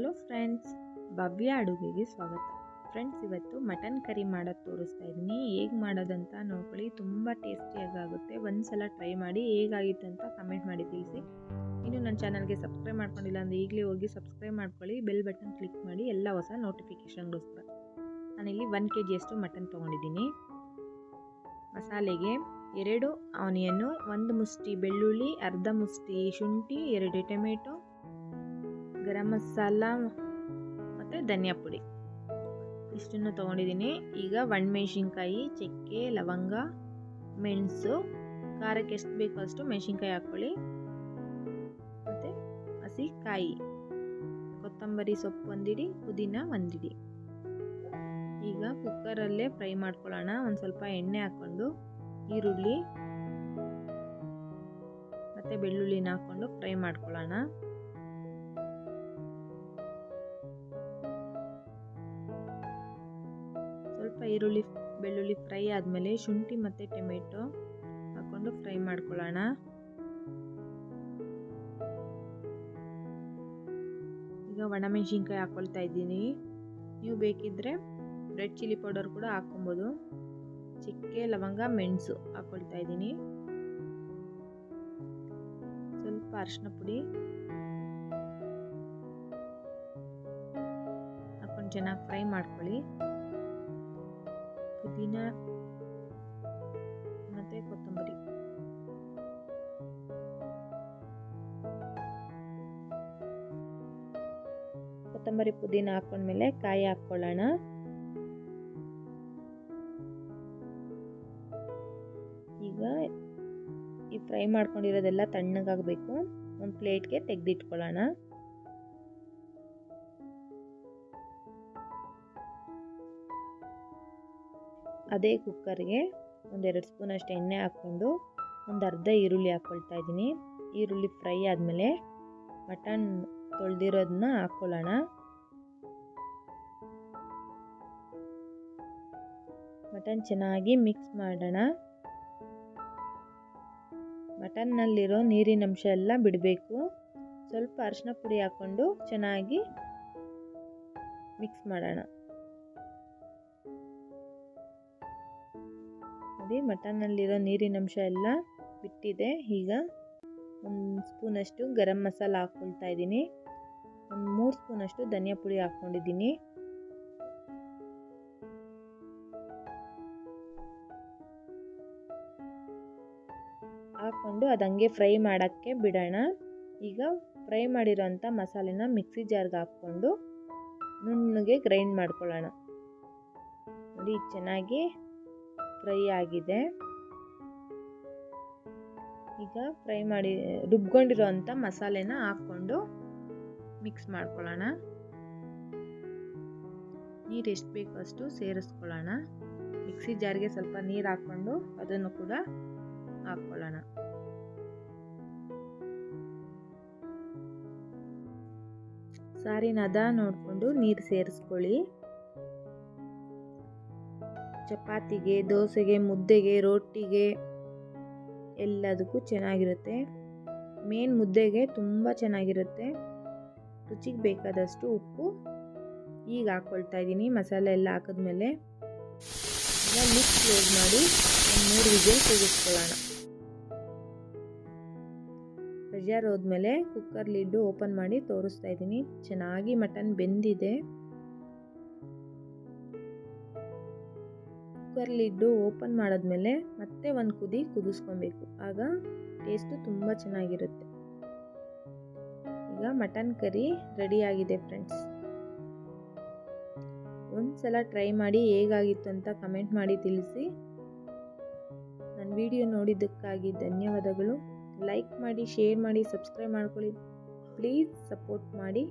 Hello friends, ಭವ್ಯ ಅಡುಗೆಗೆ ಸ್ವಾಗತ. Friends, ಇವತ್ತು ಮಟನ್ ಕರಿ ಮಾಡೋದು ತೋರಿಸ್ತಾ ಇದ್ದೀನಿ. ಹೇಗೆ ಮಾಡೋದಂತ ನೋಡ್ಕೊಳ್ಳಿ. ತುಂಬ ಟೇಸ್ಟಿಯಾಗುತ್ತೆ ಒಂದು ಸಲ ಟ್ರೈ ಮಾಡಿ ಹೇಗಾಗಿತ್ತು ಅಂತ ಕಮೆಂಟ್ ಮಾಡಿ ತಿಳಿಸಿ. ಇನ್ನು ನನ್ನ ಚಾನಲ್ಗೆ ಸಬ್ಸ್ಕ್ರೈಬ್ ಮಾಡ್ಕೊಂಡಿಲ್ಲ ಅಂದರೆ ಈಗಲೇ ಹೋಗಿ ಸಬ್ಸ್ಕ್ರೈಬ್ ಮಾಡ್ಕೊಳ್ಳಿ. ಬೆಲ್ ಬಟನ್ ಕ್ಲಿಕ್ ಮಾಡಿ ಎಲ್ಲ ಹೊಸ ನೋಟಿಫಿಕೇಷನ್ಗೋಸ್ಕರ ನಾನಿಲ್ಲಿ ಒನ್ ಕೆ ಜಿಯಷ್ಟು ಮಟನ್ ತೊಗೊಂಡಿದ್ದೀನಿ. ಮಸಾಲೆಗೆ ಎರಡು ಆನಿಯನ್ನು ಒಂದು ಮುಷ್ಟಿ ಬೆಳ್ಳುಳ್ಳಿ, ಅರ್ಧ ಮುಷ್ಟಿ ಶುಂಠಿ, ಎರಡು ಟೊಮೆಟೊ ಗರಂ ಮಸಾಲ ಮತ್ತು ಧನಿಯಾ ಪುಡಿ. ಇಷ್ಟನ್ನು ತೊಗೊಂಡಿದ್ದೀನಿ. ಈಗ ಒಣಮೆಣ್ಸಿನ್ಕಾಯಿ, ಚಕ್ಕೆ, ಲವಂಗ, ಮೆಣಸು, ಖಾರಕ್ಕೆ ಎಷ್ಟು ಬೇಕು ಅಷ್ಟು ಮೆಣಸಿನ್ಕಾಯಿ ಹಾಕ್ಕೊಳ್ಳಿ. ಮತ್ತು ಹಸಿ ಕಾಯಿ ಕೊತ್ತಂಬರಿ ಸೊಪ್ಪು ಒಂದಿಡಿ, ಪುದೀನ ಒಂದಿಡಿ. ಈಗ ಕುಕ್ಕರಲ್ಲೇ ಫ್ರೈ ಮಾಡ್ಕೊಳ್ಳೋಣ. ಒಂದು ಸ್ವಲ್ಪ ಎಣ್ಣೆ ಹಾಕ್ಕೊಂಡು, ಈರುಳ್ಳಿ ಮತ್ತು ಬೆಳ್ಳುಳ್ಳಿನ ಹಾಕ್ಕೊಂಡು ಫ್ರೈ ಮಾಡ್ಕೊಳ್ಳೋಣ. ಈರುಳ್ಳಿ, ಬೆಳ್ಳುಳ್ಳಿ ಫ್ರೈ ಆದಮೇಲೆ ಶುಂಠಿ ಮತ್ತು ಟೊಮೆಟೊ ಹಾಕ್ಕೊಂಡು ಫ್ರೈ ಮಾಡ್ಕೊಳ್ಳೋಣ. ಈಗ ಒಣಮೆಣಸಿನ್ಕಾಯಿ ಹಾಕ್ಕೊಳ್ತಾ ಇದ್ದೀನಿ. ನೀವು ಬೇಕಿದ್ದರೆ ರೆಡ್ ಚಿಲ್ಲಿ ಪೌಡರ್ ಕೂಡ ಹಾಕ್ಕೊಬೋದು. ಚಿಕ್ಕೆ, ಲವಂಗ, ಮೆಣಸು ಹಾಕ್ಕೊಳ್ತಾ ಇದ್ದೀನಿ. ಸ್ವಲ್ಪ ಅರಿಶಿನ ಪುಡಿ ಹಾಕೊಂಡು ಚೆನ್ನಾಗಿ ಫ್ರೈ ಮಾಡ್ಕೊಳ್ಳಿ. ಪುದೀನ ಮತ್ತು ಕೊತ್ತಂಬರಿ. ಕೊತ್ತಂಬರಿ ಪುದೀನ ಹಾಕೊಂಡ್ಮೇಲೆ ಕಾಯಿ ಹಾಕ್ಕೊಳ್ಳೋಣ ಈಗ ಈ ಫ್ರೈ ಮಾಡ್ಕೊಂಡಿರೋದೆಲ್ಲ ತಣ್ಣಗಾಗಬೇಕು. ಒಂದು ಪ್ಲೇಟ್ಗೆ ತೆಗೆದಿಟ್ಕೊಳ್ಳೋಣ. ಅದೇ ಕುಕ್ಕರ್ಗೆ ಒಂದೆರಡು ಸ್ಪೂನ್ ಅಷ್ಟೇ ಎಣ್ಣೆ ಹಾಕ್ಕೊಂಡು ಒಂದು ಅರ್ಧ ಈರುಳ್ಳಿ ಹಾಕ್ಕೊಳ್ತಾ ಇದ್ದೀನಿ. ಈರುಳ್ಳಿ ಫ್ರೈ ಆದಮೇಲೆ ಮಟನ್ ತೊಳೆದಿರೋದನ್ನ ಹಾಕ್ಕೊಳ್ಳೋಣ. ಮಟನ್ ಚೆನ್ನಾಗಿ ಮಿಕ್ಸ್ ಮಾಡೋಣ. ಮಟನ್ನಲ್ಲಿರೋ ನೀರಿನ ಅಂಶ ಎಲ್ಲ ಬಿಡಬೇಕು. ಸ್ವಲ್ಪ ಅರಿಶಿನ ಪುಡಿ ಹಾಕ್ಕೊಂಡು ಚೆನ್ನಾಗಿ ಮಿಕ್ಸ್ ಮಾಡೋಣ. ನೋಡಿ ಮಟನ್ನಲ್ಲಿರೋ ನೀರಿನಂಶ ಎಲ್ಲ ಬಿಟ್ಟಿದೆ. ಈಗ ಒಂದು ಸ್ಪೂನಷ್ಟು ಗರಂ ಮಸಾಲ ಹಾಕ್ಕೊಳ್ತಾ ಇದ್ದೀನಿ. ಒಂದು ಮೂರು ಸ್ಪೂನಷ್ಟು ಧನಿಯಾ ಪುಡಿ ಹಾಕ್ಕೊಂಡಿದ್ದೀನಿ ಹಾಕ್ಕೊಂಡು ಅದು ಫ್ರೈ ಮಾಡೋಕ್ಕೆ ಬಿಡೋಣ. ಈಗ ಫ್ರೈ ಮಾಡಿರೋಂಥ ಮಸಾಲೆನ ಮಿಕ್ಸಿ ಜಾರ್ಗೆ ಹಾಕ್ಕೊಂಡು ನುಣ್ಣಗೆ ಗ್ರೈಂಡ್ ಮಾಡ್ಕೊಳ್ಳೋಣ. ನೋಡಿ, ಚೆನ್ನಾಗಿ ಫ್ರೈ ಆಗಿದೆ. ಈಗ ಫ್ರೈ ಮಾಡಿ, ರುಬ್ಕೊಂಡಿರೋ ಮಸಾಲೆನ ಹಾಕ್ಕೊಂಡು ಮಿಕ್ಸ್ ಮಾಡ್ಕೊಳ್ಳೋಣ. ನೀರು ಎಷ್ಟು ಬೇಕು ಅಷ್ಟು ಸೇರಿಸ್ಕೊಳ್ಳೋಣ. ಮಿಕ್ಸಿ ಜಾರಿಗೆ ಸ್ವಲ್ಪ ನೀರು ಹಾಕ್ಕೊಂಡು ಅದನ್ನು ಕೂಡ ಹಾಕ್ಕೊಳ್ಳೋಣ. ಸಾರಿನ ಅದ ನೋಡಿಕೊಂಡು ನೀರು ಸೇರಿಸ್ಕೊಳ್ಳಿ. ಚಪಾತಿಗೆ, ದೋಸೆಗೆ, ಮುದ್ದೆಗೆ ರೊಟ್ಟಿಗೆ ಎಲ್ಲದಕ್ಕೂ ಚೆನ್ನಾಗಿರುತ್ತೆ. ಮೇನ್ ಮುದ್ದೆಗೆ ತುಂಬ ಚೆನ್ನಾಗಿರುತ್ತೆ. ರುಚಿಗೆ ಬೇಕಾದಷ್ಟು ಉಪ್ಪು ಈಗ ಹಾಕ್ಕೊಳ್ತಾ ಇದ್ದೀನಿ. ಮಸಾಲೆ ಎಲ್ಲ ಹಾಕಿದ್ಮೇಲೆ ಈಗ ಮಿಕ್ಸ್ ಕ್ಲೋಸ್ ಮಾಡಿ ಒಂದು ಮೂರು ವಿಜಲ್ ಕೂಗಿಸ್ಕೊಳ್ಳೋಣ ಪ್ರೆಷರ್ ಹೋದ್ಮೇಲೆ ಕುಕ್ಕರ್ ಲಿಡ್ಡು ಓಪನ್ ಮಾಡಿ ತೋರಿಸ್ತಾ ಇದ್ದೀನಿ. ಚೆನ್ನಾಗಿ ಮಟನ್ ಬೆಂದಿದೆ. ಕುಕ್ಕರ್ ಲಿಡ್ಡು ಓಪನ್ ಮಾಡಿದ್ಮೇಲೆ ಮತ್ತೆ ಒಂದು ಕುದಿ ಕುದಿಸ್ಕೊಬೇಕು. ಆಗ ಟೇಸ್ಟು ತುಂಬ ಚೆನ್ನಾಗಿರುತ್ತೆ. ಈಗ ಮಟನ್ ಕರಿ ರೆಡಿಯಾಗಿದೆ ಫ್ರೆಂಡ್ಸ್ ಒಂದು ಸಲ ಟ್ರೈ ಮಾಡಿ ಹೇಗಾಗಿತ್ತು ಅಂತ ಕಮೆಂಟ್ ಮಾಡಿ ತಿಳಿಸಿ. ನನ್ನ ವಿಡಿಯೋ ನೋಡಿದ್ದಕ್ಕಾಗಿ ಧನ್ಯವಾದಗಳು. ಲೈಕ್ ಮಾಡಿ ಶೇರ್ ಮಾಡಿ ಸಬ್ಸ್ಕ್ರೈಬ್ ಮಾಡ್ಕೊಳ್ಳಿ. ಪ್ಲೀಸ್ ಸಪೋರ್ಟ್ ಮಾಡಿ.